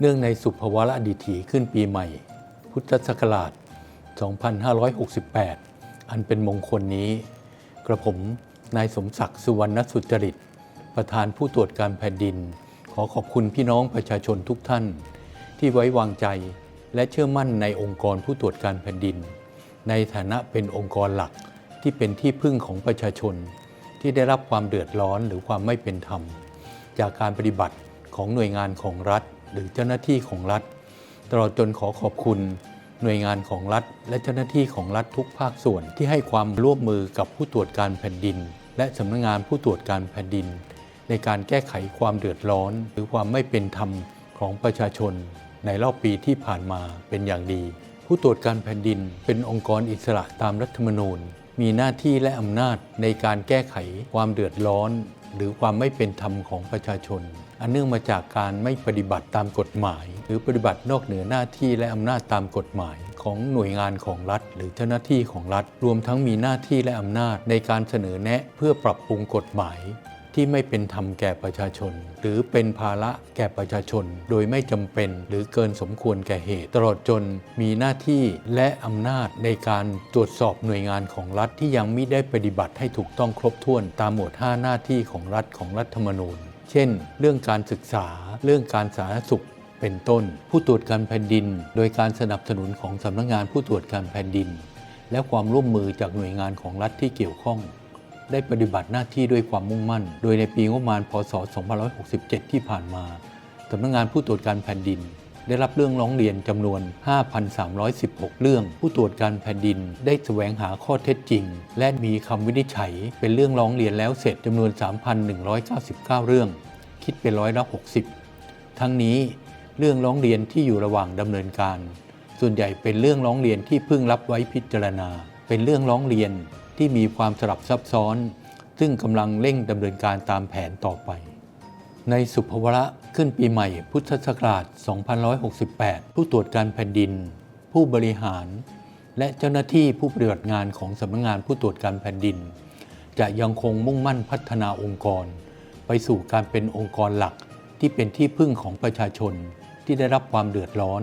เนื่องในสุภวรดิถีขึ้นปีใหม่ พุทธศักราช 2568 อันเป็นมงคลนี้ กระผมนายสมศักดิ์สุวรรณสุจริต ประธานผู้ตรวจการแผ่นดิน ขอขอบคุณพี่น้องประชาชนทุกท่าน ที่ไว้วางใจและเชื่อมั่นในองค์กรผู้ตรวจการแผ่นดิน ในฐานะเป็นองค์กรหลักที่เป็นที่พึ่งของประชาชน ที่ได้รับความเดือดร้อนหรือความไม่เป็นธรรม จากการปฏิบัติของหน่วยงานของรัฐ หรือเจ้าหน้าที่ของรัฐ ตลอดจนขอขอบคุณหน่วยงานของรัฐ และเจ้าหน้าที่ของรัฐทุกภาคส่วนที่ให้ความร่วมมือกับผู้ตรวจการแผ่นดิน และสำนักงานผู้ตรวจการแผ่นดิน ในการแก้ไขความเดือดร้อน หรือความไม่เป็นธรรมของประชาชน ในรอบปีที่ผ่านมาเป็นอย่างดี ผู้ตรวจการแผ่นดิน เป็นองค์กรอิสระตามรัฐธรรมนูญ มีหน้าที่และอำนาจในการแก้ไขความเดือดร้อน หรือความไม่เป็นธรรมของประชาชน อันเนื่องมาจากการไม่ปฏิบัติตามกฎหมาย หรือปฏิบัตินอกเหนือหน้าที่และอำนาจตามกฎหมายของหน่วยงานของรัฐ หรือเจ้าหน้าที่ของรัฐ รวมทั้งมีหน้าที่และอำนาจในการเสนอแนะเพื่อปรับปรุงกฎหมายที่ไม่เป็นธรรมแก่ประชาชน หรือเป็นภาระแก่ประชาชน โดยไม่จำเป็นหรือเกินสมควรแก่เหตุ ตลอดจนมีหน้าที่และอำนาจในการตรวจสอบหน่วยงานของรัฐที่ยังไม่ได้ปฏิบัติให้ถูกต้องครบถ้วนตามหมวด 5 หน้าที่ของรัฐของรัฐธรรมนูญ เช่น เรื่องการศึกษา เรื่องการสาธารณสุขเป็นต้น ผู้ตรวจการแผ่นดิน โดยการสนับสนุนของสำนักงานผู้ตรวจการแผ่นดิน และความร่วมมือจากหน่วยงานของรัฐที่เกี่ยวข้อง ได้ปฏิบัติหน้าที่ด้วยความมุ่งมั่น โดยในปีงบประมาณ พศ 2567 ที่ผ่านมาสำนักงานผู้ตรวจการแผ่นดิน ได้รับเรื่องร้องเรียนจำนวน 5,316 เรื่อง ผู้ตรวจการแผ่นดินได้แสวงหาข้อเท็จจริง และมีคำวินิจฉัย เป็นเรื่องร้องเรียนแล้วเสร็จจำนวน 3,199 เรื่อง คิดเป็นร้อยละ 60 ทั้งนี้เรื่องร้องเรียนที่อยู่ระหว่างดำเนินการ ส่วนใหญ่เป็นเรื่องร้องเรียนที่เพิ่งรับไว้พิจารณา เป็นเรื่องร้องเรียนที่มีความสลับซับซ้อน ซึ่งกำลังเร่งดำเนินการตามแผนต่อไป ในสุภวระขึ้นปีใหม่พุทธศักราช2568 ผู้ตรวจการแผ่นดิน ผู้บริหาร และเจ้าหน้าที่ผู้ปฏิบัติงานของสำนักงานผู้ตรวจการแผ่นดิน จะยังคงมุ่งมั่นพัฒนาองค์กร ไปสู่การเป็นองค์กรหลักที่เป็นที่พึ่งของประชาชนที่ได้รับความเดือดร้อน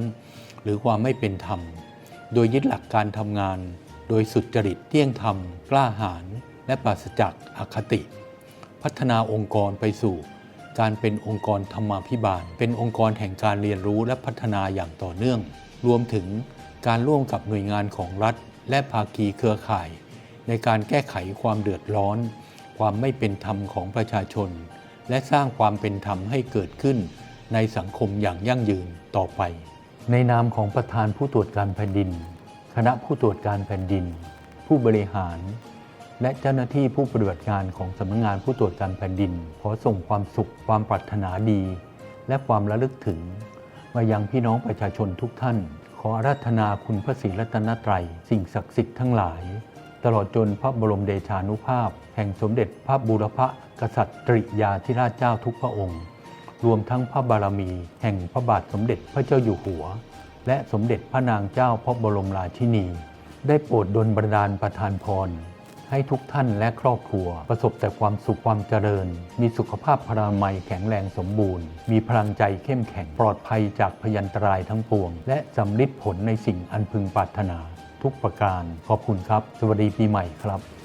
หรือความไม่เป็นธรรม โดยยึดหลักการทำงาน โดยสุจริตเที่ยงธรรม กล้าหาญและปราศจากอคติ พัฒนาองค์กรไปสู่ การเป็นองค์กรธรรมาภิบาล เป็นองค์กรแห่งการเรียนรู้และพัฒนาอย่างต่อเนื่อง รวมถึงการร่วมกับหน่วยงานของรัฐ และภาคีเครือข่าย ในการแก้ไขความเดือดร้อน ความไม่เป็นธรรมของประชาชน และสร้างความเป็นธรรมให้เกิดขึ้น ในสังคมอย่างยั่งยืนต่อไป ในนามของประธานผู้ตรวจการแผ่นดิน คณะผู้ตรวจการแผ่นดิน ผู้บริหาร และเจ้าหน้าที่ผู้ปฏิบัติงานของสำนักงานผู้ตรวจการแผ่นดิน ขอส่งความสุข ความปรารถนาดี และความระลึกถึง มายังพี่น้องประชาชนทุกท่าน ขออาราธนาคุณพระศรีรัตนตรัย สิ่งศักดิ์สิทธิ์ทั้งหลาย ตลอดจนพระบรมเดชานุภาพ แห่งสมเด็จพระบูรพกษัตริยาธิราชเจ้าทุกพระองค์ รวมทั้งพระบารมี แห่งพระบาทสมเด็จพระเจ้าอยู่หัว และสมเด็จพระนางเจ้าพระบรมราชินี ได้โปรดดลบันดาลประทานพร ให้ทุกท่านและครอบครัว ประสบแต่ความสุขความเจริญ มีสุขภาพพรามัยแข็งแรงสมบูรณ์ มีพลังใจเข้มแข็งปลอดภัยจากพยันตรายทั้งปวง และสำลิดผลในสิ่งอันพึงปรารถนา ทุกประการ ขอบคุณครับ สวัสดีปีใหม่ครับ